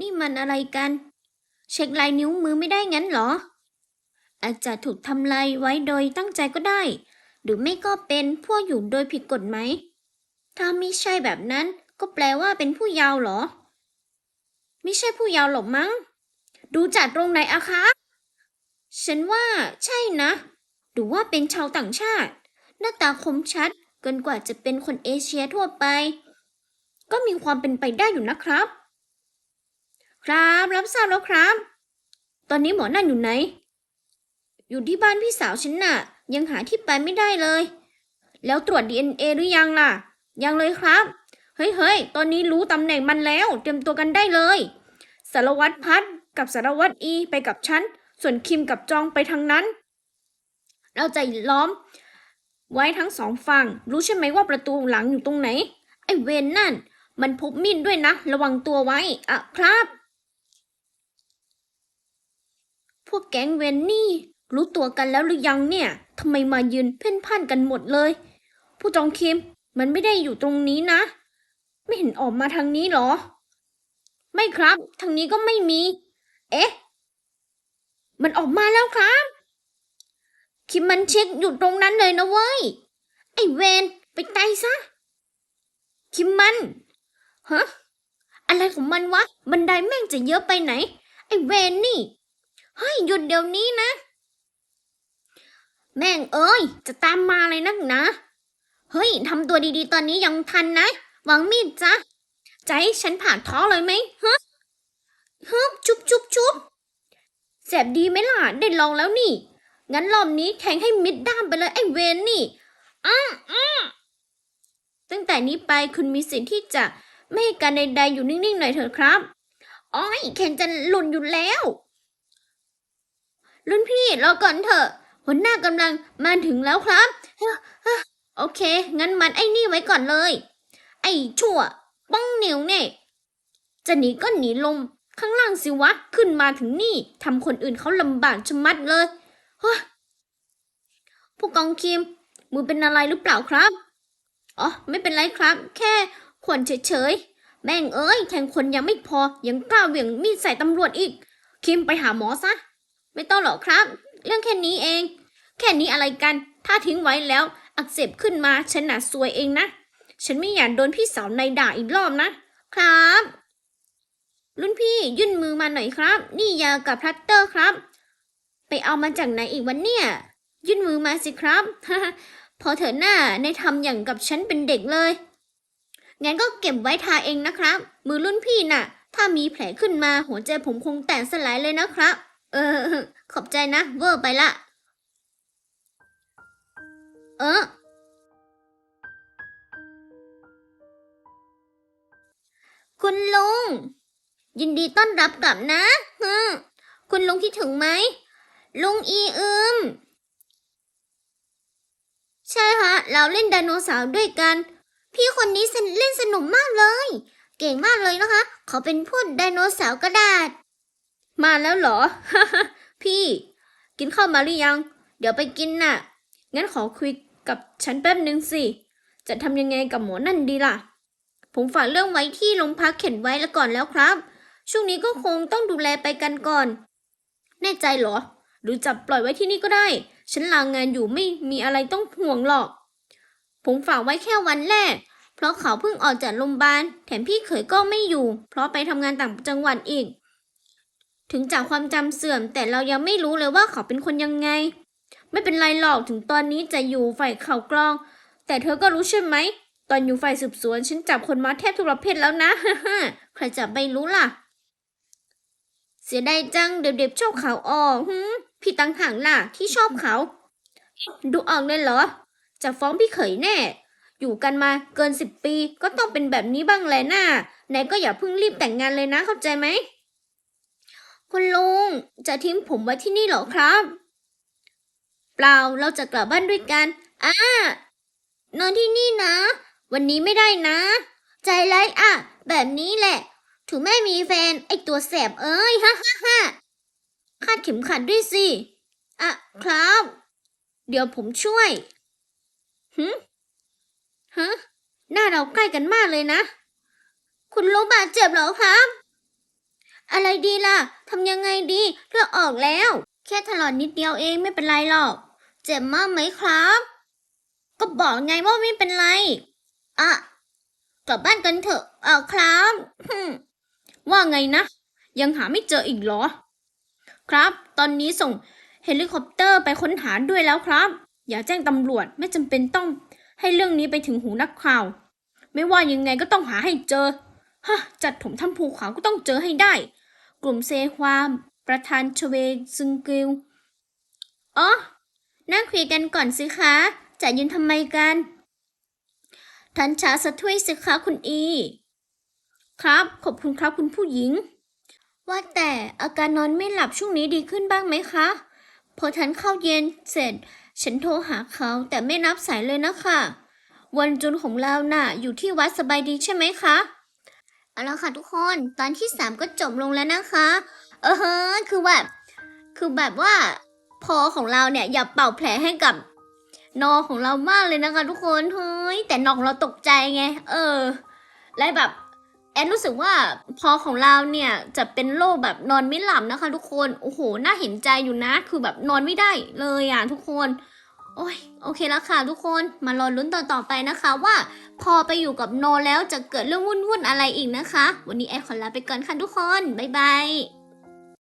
นี่มันอะไรกัน เช็คลายนิ้วมือไม่ได้งั้นเหรอ อาจจะถูกทำลายไว้โดยตั้งใจก็ได้ หรือไม่ก็เป็นพวกอยู่โดยผิดกฎไหมถ้าไม่ใช่แบบนั้นก็แปลว่าเป็นผู้ยาวเหรอ ไม่ใช่ผู้ยาวหรอกมั้ง ดูจากตรงไหนอะคะ ฉันว่าใช่นะ หรือว่าเป็นชาวต่างชาติ หน้าตาคมชัดเกินกว่าจะเป็นคนเอเชียทั่วไป ก็มีความเป็นไปได้อยู่นะครับ ครับ รับทราบแล้วครับ ตอนนี้หมอนั่นอยู่ไหน อยู่ที่บ้านพี่สาวฉันน่ะ ยังหาที่ไปไม่ได้เลย แล้วตรวจ DNA หรือยังล่ะ ยังเลยครับ เฮ้ยเฮ้ยตอนนี้รู้ตำแหน่งมันแล้ว เตรียมตัวกันได้เลย สารวัตรพัดกับสารวัตรอีไปกับฉัน ส่วนคิมกับจองไปทางนั้น เราจะล้อม ไว้ทั้งสองฝั่ง รู้ใช่ไหมว่าประตูหลังอยู่ตรงไหน ไอ้เวนนั่น มันพกมีดด้วยนะ ระวังตัวไว้อะครับ วกแก๊งเวนนี่ รู้ตัวกันแล้วหรือยังเนี่ยทำไมมายืนเพ่นพ่านกันหมดเลย ผู้จองคิมมันไม่ได้อยู่ตรงนี้นะ ไม่เห็นออกมาทางนี้หรอ ไม่ครับทางนี้ก็ไม่มี เอ๊ะ มันออกมาแล้วครับ คิมมันเช็คอยู่ตรงนั้นเลยนะเว้ย ไอ้เวนไปไตซะ คิมมันฮะอะไรของมันวะ บันไดแม่งจะเยอะไปไหน ไอ้เวนนี่ เฮ้ยหยุดเดี๋ยวนี้นะ แม่งเอ้ย จะตามมาเลยนักนะ เฮ้ยทำตัวดีๆ ตอนนี้ยังทันนะ หวังมีดจ้ะใจฉันผ่านท้อเลยไหมฮะฮึบจุบจุบจุบแสบดีไหมล่ะ ได้ลองแล้วนี่ งั้นรอบนี้แทงให้มิดด้ามไปเลยไอ้เวนนี่อ้าอ้าตั้งแต่นี้ไปคุณมีสิทธิ์ที่จะไม่ให้การใดๆอยู่นิ่งๆหน่อยเถอะครับ อ้อยแขนจะหลุนอยู่แล้ว รุ่นพี่รอก่อนเถอะหัวหน้ากำลังมาถึงแล้วครับ โอเค งั้นมันไอ้นี่ไว้ก่อนเลย ไอ้ชั่ว ป้องเหนียวเนี่ยจะหนีก็หนีลงข้างล่างสิวะ ขึ้นมาถึงนี่ทำคนอื่นเขาลำบากชะมัดเลยฮ้ยผู้กองคิม มือเป็นอะไรหรือเปล่าครับ อ๋อ ไม่เป็นไรครับ แค่ขวนเฉยๆ แม่งเอ้ยแทงคนยังไม่พอ ยังกล้าเหวี่ยงมีดใส่ตำรวจอีก คิมไปหาหมอซะ ไม่ต้องหรอกครับ เรื่องแค่นี้เอง แค่นี้อะไรกัน ถ้าทิ้งไว้แล้ว อักเสบขึ้นมาฉันหน่ะซวยเองนะ ฉันไม่อยากโดนพี่สาวในด่าอีกรอบนะ ครับ รุ่นพี่ยื่นมือมาหน่อยครับ นี่ยากับพลัตเตอร์ครับ ไปเอามาจากไหนอีกวันเนี่ยยื่นมือมาสิครับ พอเถอะหน้าในทำอย่างกับฉันเป็นเด็กเลย งั้นก็เก็บไว้ทาเองนะครับ มือรุ่นพี่น่ะ ถ้ามีแผลขึ้นมาหัวใจผมคงแตกสลายเลยนะครับ เออ ขอบใจนะ เวอร์ไปละ เออ คุณลุง ยินดีต้อนรับกลับนะฮึคุณลุงคิดถึงไหม ลุงอีอึมใช่ฮะ เราเล่นไดโนเสาร์ด้วยกัน พี่คนนี้สนเล่นสนุกมากเลย เก่งมากเลยนะคะ เขาเป็นพูดไดโนเสาร์กระดาษ มาแล้วเหรอ พี่ กินข้าวมาหรือยัง เดี๋ยวไปกินน่ะ งั้นขอคุยกับฉันแป๊บนึงสิ จะทำยังไงกับหมอนั่นดีล่ะ ผมฝากเรื่องไว้ที่โรงพักเข็นไว้แล้วก่อนแล้วครับ ช่วงนี้ก็คงต้องดูแลไปกันก่อน แน่ใจเหรอ หรือจับปล่อยไว้ที่นี่ก็ได้ ฉันลางงานอยู่ไม่มีอะไรต้องห่วงหรอก ผมฝากไว้แค่วันแรก เพราะเขาเพิ่งออกจากโรงพยาบาล แถมพี่เขยก็ไม่อยู่ เพราะไปทำงานต่างจังหวัดอีก ถึงจากความจำเสื่อม แต่เรายังไม่รู้เลยว่าเขาเป็นคนยังไง ไม่เป็นไรหรอกถึงตอนนี้จะอยู่ฝ่ายข่าวกรอง แต่เธอก็รู้ใช่ไหม ตอนอยู่ฝ่ายสืบสวน ฉันจับคนมาแทบทุกประเภทแล้วนะฮใครจะไปรู้ล่ะ เสียดายจังเด็บๆชอบเขาออกหืมพี่ตังหางล่ะ ที่ชอบเขา ดูออกเลยเหรอ จะฟ้องพี่เขยแน่ อยู่กันมาเกินสิบปีก็ต้องเป็นแบบนี้บ้างแหละน่าไหนก็อย่าเพิ่งรีบแต่งงานเลยนะเข้าใจไหม คุณลุงจะทิ้งผมไว้ที่นี่เหรอครับ เปล่าเราจะกลับบ้านด้วยกันอ่านอนที่นี่นะ วันนี้ไม่ได้นะ ใจร้ายอะ แบบนี้แหละ ถึงแม่มีแฟน ไอตัวแสบเอ้ยฮ่าฮ่าฮ่าคาดเข็มขัดด้วยสิ อะ ครับ เดี๋ยวผมช่วยหืมฮะหน้าเราใกล้กันมากเลยนะ คุณลุงบาดเจ็บเหรอครับ อะไรดีล่ะทำยังไงดีเลือดออกแล้ว แค่ถลอกนิดเดียวเองไม่เป็นไรหรอก เจ็บมากไหมครับ ก็บอกไงว่าไม่เป็นไรอะกลับบ้านกันเถอะเอาครับว่าไงนะ ยังหาไม่เจออีกเหรอ ครับ ตอนนี้ส่งเฮลิคอปเตอร์ไปค้นหาด้วยแล้วครับ อย่าแจ้งตำรวจไม่จำเป็นต้องให้เรื่องนี้ไปถึงหูนักข่าว ไม่ว่ายังไงก็ต้องหาให้เจอ ฮะจัดถมถ้ำภูเขาก็ต้องเจอให้ได้ กลุ่มเซฮวามประธานชเวซึงกิลอ๋อนั่งคุยกันก่อนสิคะ จะยืนทำไมกัน ทันช้าสักถ้วยสิคะคุณอี ครับ ขอบคุณครับคุณผู้หญิง ว่าแต่อาการนอนไม่หลับช่วงนี้ดีขึ้นบ้างไหมคะ พอทานข้าวเย็นเสร็จ ฉันโทรหาเขาแต่ไม่นับสายเลยนะคะ วันจุนของเราน่ะ อยู่ที่วัดสบายดีใช่ไหมคะ เอาละค่ะทุกคนตอนที่สามก็จบลงแล้วนะคะ เออเฮ้อคือแบบคือแบบว่าพอของเราเนี่ยอย่าเป่าแผลให้กับนอของเรามากเลยนะคะ ทุกคนเฮ้ยแต่นอของเราตกใจไง เออ และแบบแอนรู้สึกว่าพอของเราเนี่ยจะเป็นโรคแบบนอนไม่หลับนะคะ ทุกคนโอ้โหน่าเห็นใจอยู่นะ คือแบบนอนไม่ได้เลยอะทุกคน โอ้ยโอเคแล้วค่ะทุกคนมารอลุ้นต่อต่อไปนะคะว่าพอไปอยู่กับโนแล้วจะเกิดเรื่องวุ่นๆอะไรอีกนะคะ วันนี้แอนขอลาไปก่อนค่ะทุกคน บ๊ายบาย